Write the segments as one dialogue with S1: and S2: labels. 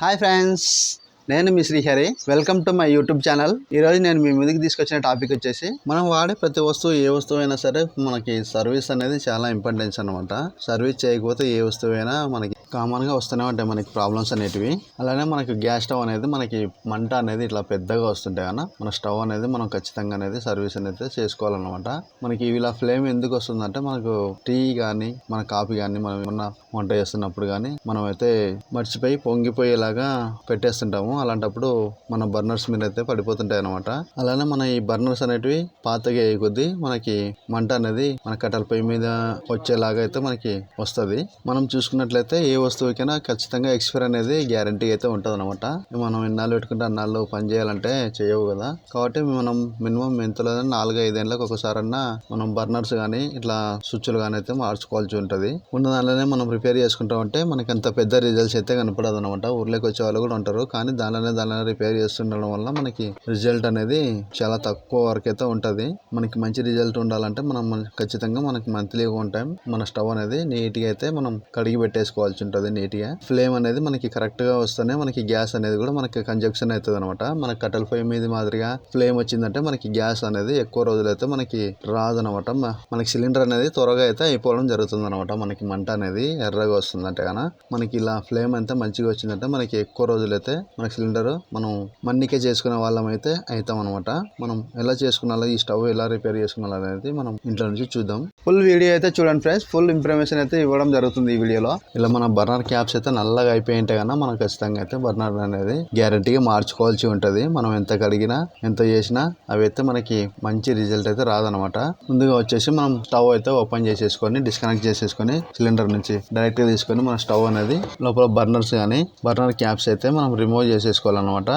S1: Hi friends నేను మీ Srihari. Welcome to my YouTube channel ఈరోజు నేను మీ ముందుకు తీసుకొచ్చిన టాపిక్ వచ్చేసి మనం వాడే ప్రతి వస్తువు ఏ వస్తువు అయినా సరే మనకి సర్వీస్ అనేది చాలా ఇంపార్టెన్స్ అనమాట సర్వీస్ చేయకపోతే ఏ వస్తువు అయినా మనకి కామన్గా వస్తూనే ఉంటాయి మనకి ప్రాబ్లమ్స్ అనేటివి. అలానే మనకి గ్యాస్ స్టవ్ అనేది మనకి మంట అనేది ఇట్లా పెద్దగా వస్తుంటాయి అన్న మన స్టవ్ అనేది మనం ఖచ్చితంగా అనేది సర్వీస్ అనేది చేసుకోవాలన్నమాట. మనకి ఇలా ఫ్లేమ్ ఎందుకు వస్తుందంటే మనకు టీ కానీ మన కాఫీ కానీ మనం ఏమన్నా వంట చేస్తున్నప్పుడు కానీ మనం అయితే మర్చిపోయి పొంగిపోయేలాగా పెట్టేస్తుంటాము. అలాంటప్పుడు మన బర్నర్స్ మీద అయితే పడిపోతుంటాయి అనమాట అలానే మన ఈ బర్నర్స్ అనేటివి పాతగా అయ్యే కొద్దీ మనకి మంట అనేది మన కట్టెల పొయ్యి మీద వచ్చేలాగా అయితే మనకి వస్తుంది. మనం చూసుకున్నట్లయితే ఏ వస్తువుకైనా ఖచ్చితంగా ఎక్స్పైర్ అనేది గ్యారంటీ అయితే ఉంటుంది అనమాట మనం ఇన్నాళ్ళు పెట్టుకుంటే అన్నాళ్ళు పని చేయాలంటే చేయవు కదా. కాబట్టి మనం మినిమం ఎంతలో నాలుగు ఐదేళ్ళకి ఒకసారన్నా మనం బర్నర్స్ కానీ ఇట్లా స్విచ్లు కానీ అయితే మార్చుకోవాల్సి ఉంటుంది. ఉన్న దానిలోనే మనం ప్రిపేర్ చేసుకుంటాం అంటే మనకి అంత పెద్ద రిజల్ట్స్ అయితే కనపడదు అనమాట ఊర్లోకి వచ్చే వాళ్ళు కూడా ఉంటారు. కానీ దాని అలానే దాన్ని రిపేర్ చేస్తుండడం వల్ల మనకి రిజల్ట్ అనేది చాలా తక్కువ వరకు అయితే ఉంటుంది. మనకి మంచి రిజల్ట్ ఉండాలంటే మనం ఖచ్చితంగా మనకి మంత్లీ వన్ టైం మన స్టవ్ అనేది నీట్గా అయితే మనం కడిగి పెట్టేసుకోవాల్సి ఉంటుంది నీట్గా. ఫ్లేమ్ అనేది మనకి కరెక్ట్గా వస్తేనే మనకి గ్యాస్ అనేది కూడా మనకి కంజక్షన్ అవుతుంది అనమాట మన కట్టెల పొయ్యి మీద మాదిరిగా ఫ్లేమ్ వచ్చిందంటే మనకి గ్యాస్ అనేది ఎక్కువ రోజులైతే మనకి రాదనమాట మనకి సిలిండర్ అనేది త్వరగా అయితే అయిపోవడం జరుగుతుంది అనమాట మనకి మంట అనేది ఎర్రగా వస్తుందంటే కనుక మనకి ఇలా ఫ్లేమ్ అంతా మంచిగా వచ్చిందంటే మనకి ఎక్కువ రోజులైతే మనకి సిలిండర్ మనం మన్నికే చేసుకునే వాళ్ళం అయితే అవుతాం అనమాట మనం ఎలా చేసుకున్నాలో ఈ స్టవ్ ఎలా రిపేర్ చేసుకున్నాలో అనేది మనం ఇంట్లో నుంచి చూద్దాం. ఫుల్ వీడియో అయితే చూడండి ఫ్రెండ్స్ ఫుల్ ఇన్ఫర్మేషన్ అయితే ఇవ్వడం జరుగుతుంది ఈ వీడియోలో. ఇలా మన బర్నర్ క్యాప్స్ అయితే నల్లగా అయిపోయి ఉంటే కన్నా మనం ఖచ్చితంగా అయితే బర్నర్ అనేది గ్యారంటీగా మార్చుకోవాల్సి ఉంటుంది. మనం ఎంత కడిగినా ఎంత చేసినా అవి అయితే మనకి మంచి రిజల్ట్ అయితే రాదనమాట ముందుగా వచ్చేసి మనం స్టవ్ అయితే ఓపెన్ చేసేసుకొని డిస్కనెక్ట్ చేసేసుకొని సిలిండర్ నుంచి డైరెక్ట్గా తీసుకొని మన స్టవ్ అనేది లోపల బర్నర్స్ కానీ బర్నర్ క్యాప్స్ అయితే మనం రిమూవ్ చేసేసుకోవాలన్నమాట.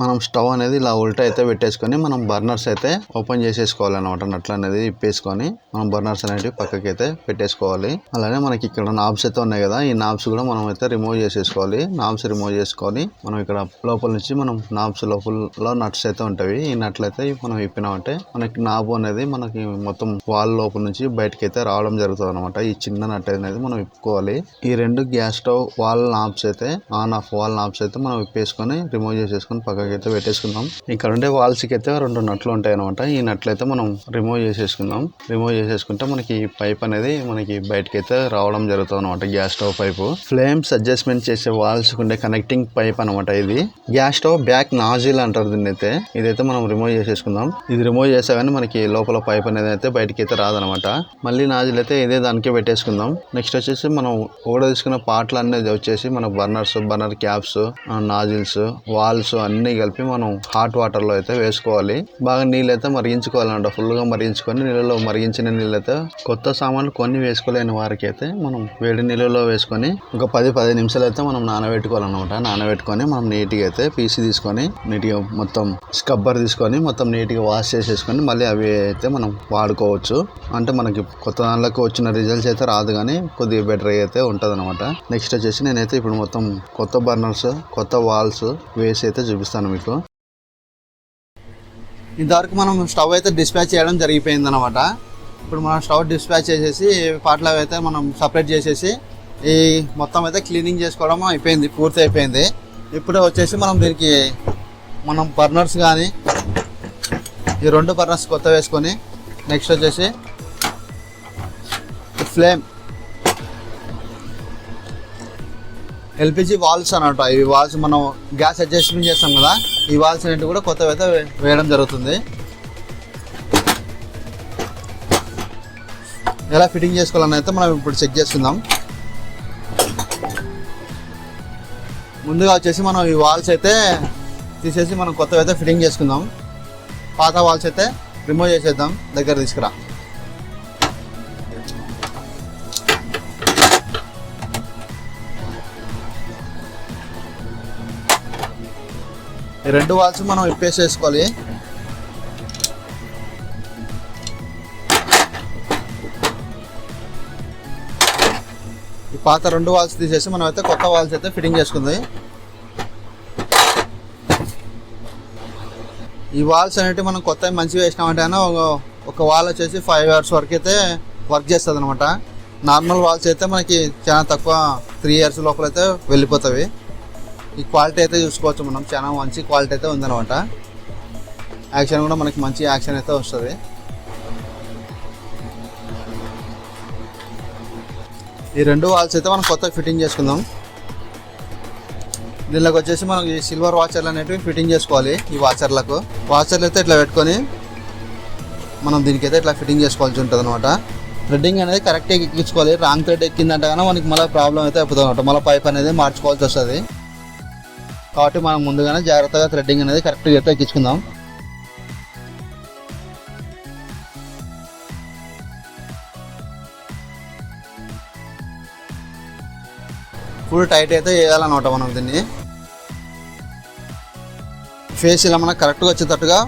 S1: మనం స్టవ్ అనేది ఇలా ఉల్టా అయితే పెట్టేసుకొని మనం బర్నర్స్ అయితే ఓపెన్ చేసేసుకోవాలన్నమాట. నట్లు అనేది ఇప్పేసుకొని మనం బర్నర్స్ అనేటివి పక్కకి అయితే పెట్టేసుకోవాలి. అలానే మనకి ఇక్కడ నాబ్స్ అయితే ఉన్నాయి కదా ఈ నాబ్స్ కూడా మనం అయితే రిమూవ్ చేసేసుకోవాలి. నాబ్స్ రిమూవ్ చేసుకొని మనం ఇక్కడ లోపల నుంచి మనం నాబ్స్ లోపల నట్స్ అయితే ఉంటాయి. ఈ నట్లు అయితే మనం ఇప్పినామంటే మనకి నాబ్ అనేది మనకి మొత్తం వాల్ లోపల నుంచి బయటకి అయితే రావడం జరుగుతుంది అనమాట ఈ చిన్న నట్ అనేది మనం ఇప్పుకోవాలి ఈ రెండు గ్యాస్ స్టవ్ వాల్ నాబ్స్ అయితే ఆన్ ఆఫ్ వాల్ నాబ్స్ అయితే మనం ఇప్పేసుకొని రిమూవ్ చేసేసుకొని పక్కకి అయితే పెట్టేసుకుందాం. ఇక్కడ ఉండే వాల్స్కి అయితే రెండు నట్లు ఉంటాయి అనమాట ఈ నట్లు అయితే మనం రిమూవ్ చేసేసుకుందాం. రిమూవ్ చేసేసుకుంటే మనకి పైప్ అనేది మనకి బయటకి అయితే రావడం జరుగుతుంది అనమాట gas stove pipe flames adjustment చేసే వాల్స్ ఉండే కనెక్టింగ్ పైప్ అనమాట ఇది. గ్యాస్ స్టవ్ బ్యాక్ నాజిల్ అంటారు దీన్ని అయితే. ఇదైతే మనం రిమూవ్ చేసేసుకుందాం. ఇది రిమూవ్ చేసా కానీ మనకి లోపల పైప్ అనేది అయితే బయటకి అయితే రాదనమాట మళ్ళీ నాజిల్ అయితే ఇదే దానికే పెట్టేసుకుందాం. నెక్స్ట్ వచ్చేసి మనం ఓడ తీసుకున్న పార్ట్లు అనేది వచ్చేసి మన burners burner caps nozzles valves అన్ని కలిపి మనం హాట్ వాటర్లో అయితే వేసుకోవాలి. బాగా నీళ్ళు అయితే మరిగించుకోవాలంట. ఫుల్గా మరిగించుకొని నీళ్ళలో మరిగించిన నీళ్ళు అయితే కొత్త సామాన్లు కొన్ని వేసుకోలేని వారికి అయితే మనం వేడి నీళ్ళలో వేసుకొని ఒక పది పది నిమిషాలు అయితే మనం నానబెట్టుకోవాలన్నమాట. నానబెట్టుకొని మనం నీట్గా అయితే పీసి తీసుకొని నీట్గా మొత్తం స్కబ్బర్ తీసుకొని మొత్తం నీట్గా వాష్ చేసేసుకొని మళ్ళీ అవి అయితే మనం వాడుకోవచ్చు. అంటే మనకి కొత్త దానిలోకి వచ్చిన రిజల్ట్స్ అయితే రాదు కానీ కొద్దిగా బెటర్ అయితే ఉంటుంది అనమాట నెక్స్ట్ వచ్చేసి నేనైతే ఇప్పుడు మొత్తం కొత్త బర్నర్స్ కొత్త వాల్స్ వేసి అయితే చూపిస్తాను. మీకు. ఇంతవరకు మనం స్టవ్ అయితే డిస్పాచ్ చేయడం జరిగిపోయింది అనమాట ఇప్పుడు మనం స్టవ్ డిస్పాచ్ చేసేసి పాటలు అయితే మనం సపరేట్ చేసేసి ఈ మొత్తం అయితే క్లీనింగ్ చేసుకోవడం అయిపోయింది పూర్తి అయిపోయింది. ఇప్పుడు వచ్చేసి మనం దీనికి మనం బర్నర్స్ కానీ ఈ రెండు బర్నర్స్ కొత్త వేసుకొని నెక్స్ట్ వచ్చేసి ఫ్లేమ్ ఎల్పిజి వాల్స్ అనమాట ఈ వాల్స్ మనం గ్యాస్ అడ్జస్ట్మెంట్ చేస్తాం కదా ఈ వాల్స్ అనేవి కూడా కొత్తవి అయితే వేయడం జరుగుతుంది. ఎలా ఫిట్టింగ్ చేసుకోవాలని అయితే మనం ఇప్పుడు చెక్ చేస్తున్నాం. ముందుగా వచ్చేసి మనం ఈ వాల్స్ అయితే తీసేసి మనం కొత్తవి అయితే ఫిట్టింగ్ చేసుకుందాం. పాత వాల్స్ అయితే రిమూవ్ చేసేద్దాం దగ్గర తీసుకురా. రెండు వాల్స్ మనం ఇప్పేసేసుకోవాలి. ఈ పాత రెండు వాల్స్ తీసేసి మనం అయితే కొత్త వాల్స్ అయితే ఫిట్టింగ్ చేసుకుంది. ఈ వాల్స్ అనేవి మనం కొత్త మంచిగా వేసినామంటే ఒక- ఒక వాల్ వచ్చేసి ఫైవ్ అవర్స్ వరకు అయితే వర్క్ చేస్తుంది అనమాట నార్మల్ వాల్స్ అయితే మనకి చాలా తక్కువ త్రీ ఇయర్స్ లోపల అయితే వెళ్ళిపోతాయి ఈ క్వాలిటీ అయితే చూసుకోవచ్చు మనం. చాలా మంచి క్వాలిటీ అయితే ఉందన్నమాట. యాక్షన్ కూడా మనకి మంచి యాక్షన్ అయితే వస్తుంది. ఈ రెండు వాల్స్ అయితే మనం కొత్తగా ఫిట్టింగ్ చేసుకుందాం. దీనిలోకి వచ్చేసి మనం ఈ సిల్వర్ వాచర్లు అనేటివి ఫిట్టింగ్ చేసుకోవాలి ఈ వాచర్లకు వాచర్లు అయితే ఇట్లా పెట్టుకొని మనం దీనికైతే ఇట్లా ఫిట్టింగ్ చేసుకోవాల్సి ఉంటుంది అనమాట థ్రెడ్డింగ్ అనేది కరెక్ట్గా ఎక్కించుకోవాలి. రాంగ్ థ్రెడ్ ఎక్కిందంటే కానీ మనకి మళ్ళీ ప్రాబ్లం అయితే అయిపోతుంది అనమాట మళ్ళీ పైప్ అనేది మార్చుకోవాల్సి వస్తుంది. కాబట్టి మనం ముందుగానే జాగ్రత్తగా థ్రెడ్డింగ్ అనేది కరెక్ట్గా అయితే ఎక్కించుకుందాం. ఫుల్ టైట్ అయితే వేయాలన్నమాట మనం దీన్ని. ఫేస్ ఇలా మనకు కరెక్ట్గా వచ్చేటట్టుగా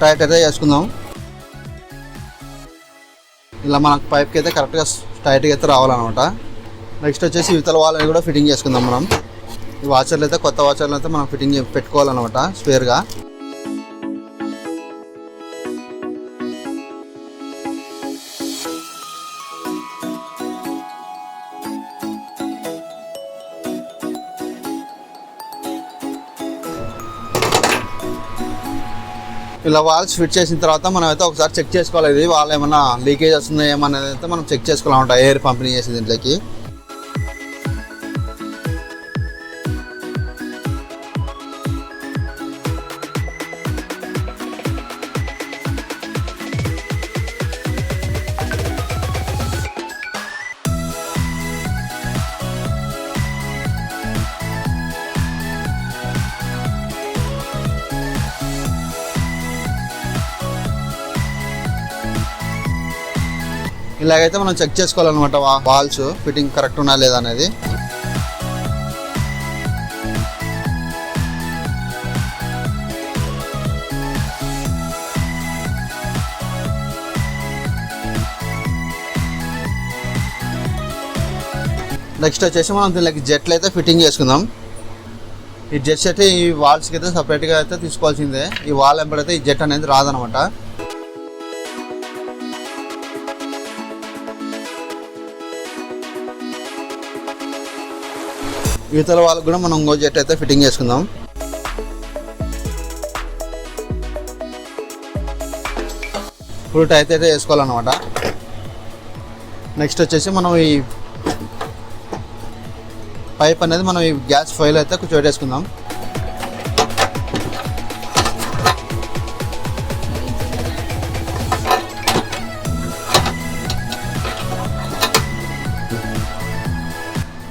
S1: టైట్ అయితే చేసుకుందాం ఇలా మనకు పైప్కి అయితే కరెక్ట్గా టైట్గా అయితే రావాలన్నమాట. నెక్స్ట్ వచ్చేసి ఇవతల వాళ్ళని కూడా ఫిట్టింగ్ చేసుకుందాం మనం. ఈ వాచర్లు అయితే కొత్త వాచర్లు అయితే మనం ఫిట్టింగ్ పెట్టుకోవాలన్నమాట స్పేర్గా ఇలా వాల్స్ ఫిట్ చేసిన తర్వాత మనం అయితే ఒకసారి చెక్ చేసుకోవాలి. ఇది వాళ్ళు ఏమన్నా లీకేజ్ వస్తుందో ఏమన్నది అయితే మనం చెక్ చేసుకోవాలన్నమాట ఎయిర్ పంపిణీ చేసే దీంట్లోకి. ఇలాగైతే మనం చెక్ చేసుకోవాలన్నమాట. వాల్స్ ఫిట్టింగ్ కరెక్ట్ ఉన్నా లేదా అనేది. నెక్స్ట్ వచ్చేసి మనం దీనికి జెట్లు అయితే ఫిట్టింగ్ చేసుకుందాం. ఈ జెట్స్ అయితే ఈ వాల్స్కి అయితే సపరేట్గా అయితే తీసుకోవాల్సిందే. ఈ వాల్ ఎంబడైతే ఈ జెట్ అనేది రాదనమాట ఇతర వాళ్ళకి కూడా మనం ఇంకో జెట్ అయితే ఫిట్టింగ్ చేసుకుందాం. ఇప్పుడు టైట్ అయితే వేసుకోవాలన్నమాట. నెక్స్ట్ వచ్చేసి మనం ఈ పైప్ అనేది మనం ఈ గ్యాస్ ఫైల్ అయితే కొంచెం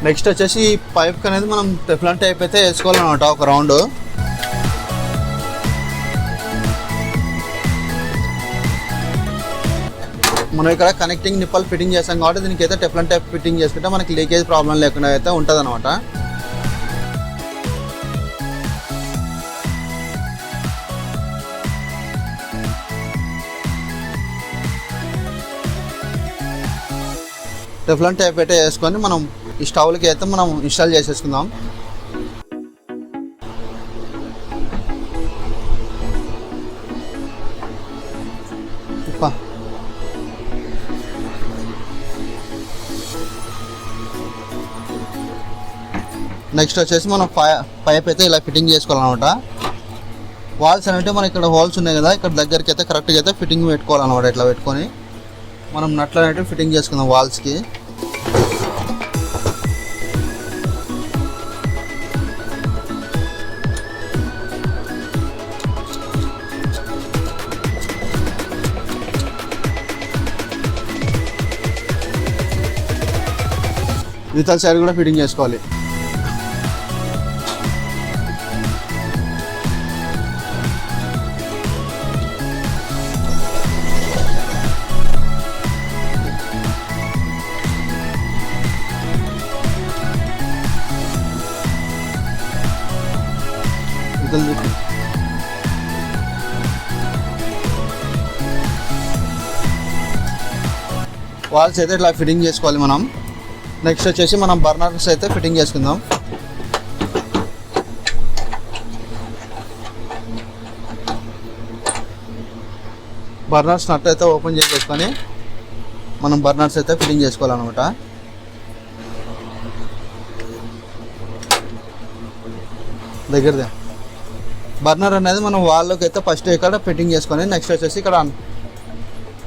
S1: నెక్స్ట్ వచ్చేసి ఈ పైప్ అనేది మనం టెఫ్లాన్ టైప్ అయితే వేసుకోవాలన్నమాట ఒక రౌండ్ మనం ఇక్కడ కనెక్టింగ్ నిప్పల్ ఫిట్టింగ్ చేస్తాం కాబట్టి దీనికి అయితే టెఫ్లన్ టైప్ ఫిట్టింగ్ చేసుకుంటే మనకి లీకేజ్ ప్రాబ్లం లేకుండా అయితే ఉంటుంది అనమాట టెఫ్లన్ టైప్ అయితే వేసుకొని మనం ఈ స్టవ్లకి అయితే మనం ఇన్స్టాల్ చేసేసుకుందాం. నెక్స్ట్ వచ్చేసి మనం పై పైప్ అయితే ఇలా ఫిట్టింగ్ చేసుకోవాలన్నమాట. వాల్స్ అంటే మనకి ఇక్కడ హోల్స్ ఉన్నాయి కదా ఇక్కడ దగ్గరికి అయితే కరెక్ట్గా అయితే ఫిట్టింగ్ పెట్టుకోవాలన్నమాట ఇట్లా పెట్టుకొని. మనం నట్లు అనేవి ఫిట్టింగ్ చేసుకుందాం వాల్స్కి ఇతల సైడ్ కూడా ఫిట్టింగ్ చేసుకోవాలి. ఇతల వాల్స్ అయితే ఇట్లా ఫిట్టింగ్ చేసుకోవాలి మనం. నెక్స్ట్ వచ్చేసి మనం బర్నర్స్ అయితే ఫిట్టింగ్ చేసుకుందాం. బర్నర్స్ నట్ అయితే ఓపెన్ చేసేసుకొని మనం బర్నర్స్ అయితే ఫిట్టింగ్ చేసుకోవాలన్నమాట. దగ్గరదే. బర్నర్ అనేది మనం వాళ్ళకి అయితే ఫస్ట్ ఇక్కడ ఫిట్టింగ్ చేసుకొని నెక్స్ట్ వచ్చేసి ఇక్కడ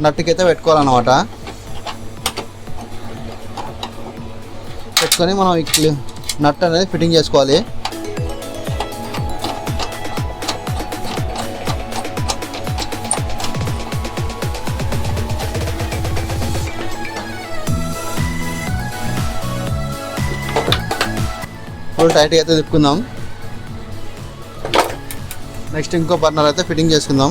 S1: నట్టుకైతే అయితే పెట్టుకోవాలన్నమాట. పెట్టుకొని మనం నట్ అనేది ఫిట్టింగ్ చేసుకోవాలి. ఫుల్ టైట్గా అయితే తిప్పుకుందాం. నెక్స్ట్ ఇంకో బర్నర్ అయితే ఫిట్టింగ్ చేసుకుందాం.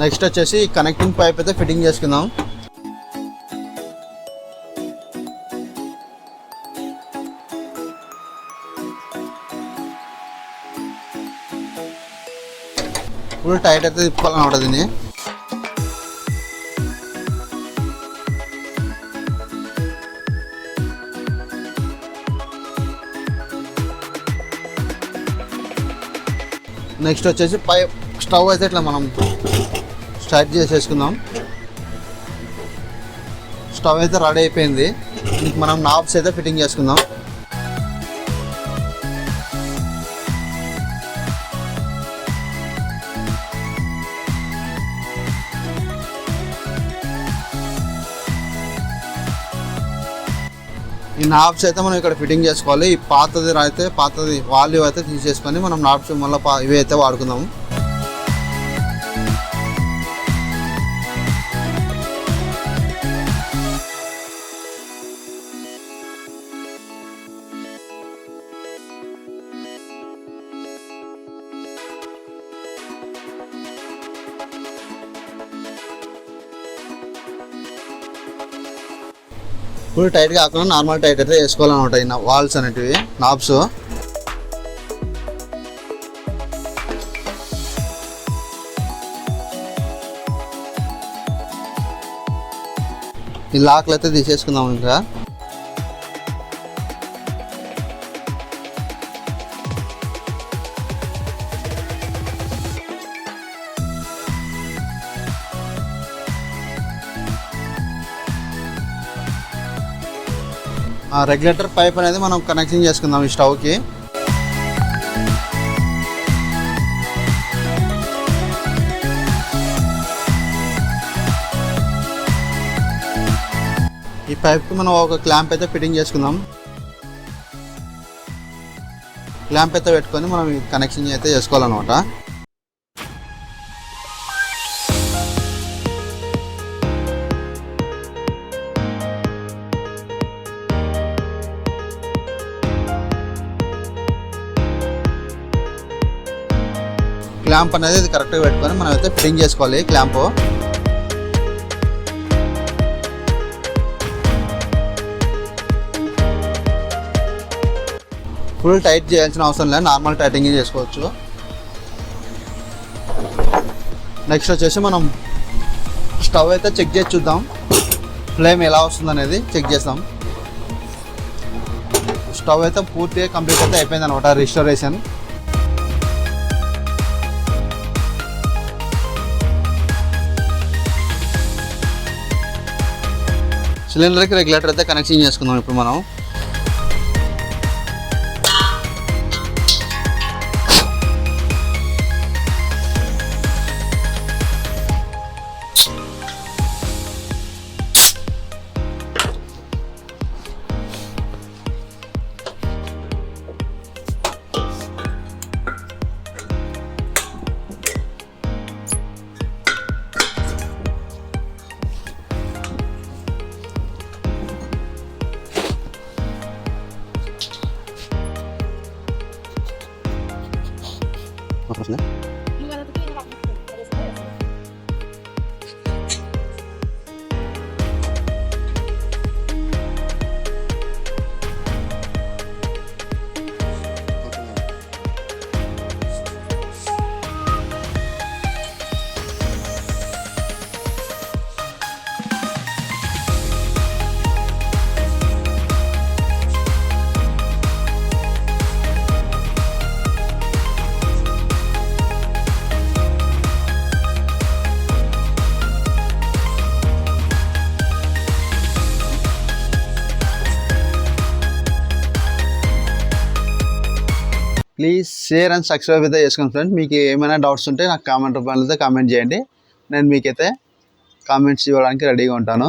S1: నెక్స్ట్ వచ్చేసి కనెక్టింగ్ పైప్ అయితే ఫిట్టింగ్ చేసుకుందాం. ఫుల్ టైట్ అయితే తిప్పాలన్నమాట దీన్ని. నెక్స్ట్ వచ్చేసి పై స్టవ్ అయితే ఇట్లా మనం స్టార్ట్ చేసేసుకుందాం. స్టవ్ అయితే రెడీ అయిపోయింది. దీనికి మనం నాబ్స్ అయితే ఫిట్టింగ్ చేసుకుందాం. ఈ నాబ్స్ అయితే మనం ఇక్కడ ఫిట్టింగ్ చేసుకోవాలి. ఈ పాతది అయితే పాతది వాల్యూ అయితే తీసేసుకొని మనం నాబ్స్ మళ్ళీ ఇవి అయితే వాడుకుందాం ఫుల్ టైట్ కాకుండా నార్మల్ టైట్ అయితే వేసుకోవాలన్నమాట ఈ వాల్స్ అనేటివి నాబ్స్ ఈ లాక్లు అయితే తీసేసుకుందాం ఇంకా ఆ రెగ్యులేటర్ పైప్ అనేది మనం కనెక్షన్ చేసుకుందాం ఈ స్టవ్కి. ఈ పైప్కి మనం ఒక క్లాంప్ అయితే ఫిట్టింగ్ చేసుకుందాం. క్లాంప్ అయితే పెట్టుకొని మనం కనెక్షన్ అయితే చేసుకోవాలన్నమాట. క్లాంప్ అనేది ఇది కరెక్ట్గా పెట్టుకొని మనం అయితే ఫిట్టింగ్ చేసుకోవాలి క్లాంప్. ఫుల్ టైట్ చేయాల్సిన అవసరం లేదు. నార్మల్ టైటింగ్ చేసుకోవచ్చు. నెక్స్ట్ వచ్చేసి మనం స్టవ్ అయితే చెక్ చేసి చూద్దాం. ఫ్లేమ్ ఎలా వస్తుంది అనేది చెక్ చేస్తాం. స్టవ్ అయితే పూర్తిగా కంప్లీట్ అయితే అయిపోయింది అనమాట రిస్టోరేషన్ సిలిండర్కి రెగ్యులేటర్ అయితే కనెక్షన్ చేసుకుందాం ఇప్పుడు మనం. ప్లీజ్ షేర్ అండ్ సబ్స్క్రైబ్ అయితే చేసుకోండి ఫ్రెండ్ మీకు ఏమైనా డౌట్స్ ఉంటే నాకు కామెంట్ రూపంలో అయితే కామెంట్ చేయండి. నేను మీకైతే కామెంట్స్ ఇవ్వడానికి రెడీగా ఉంటాను.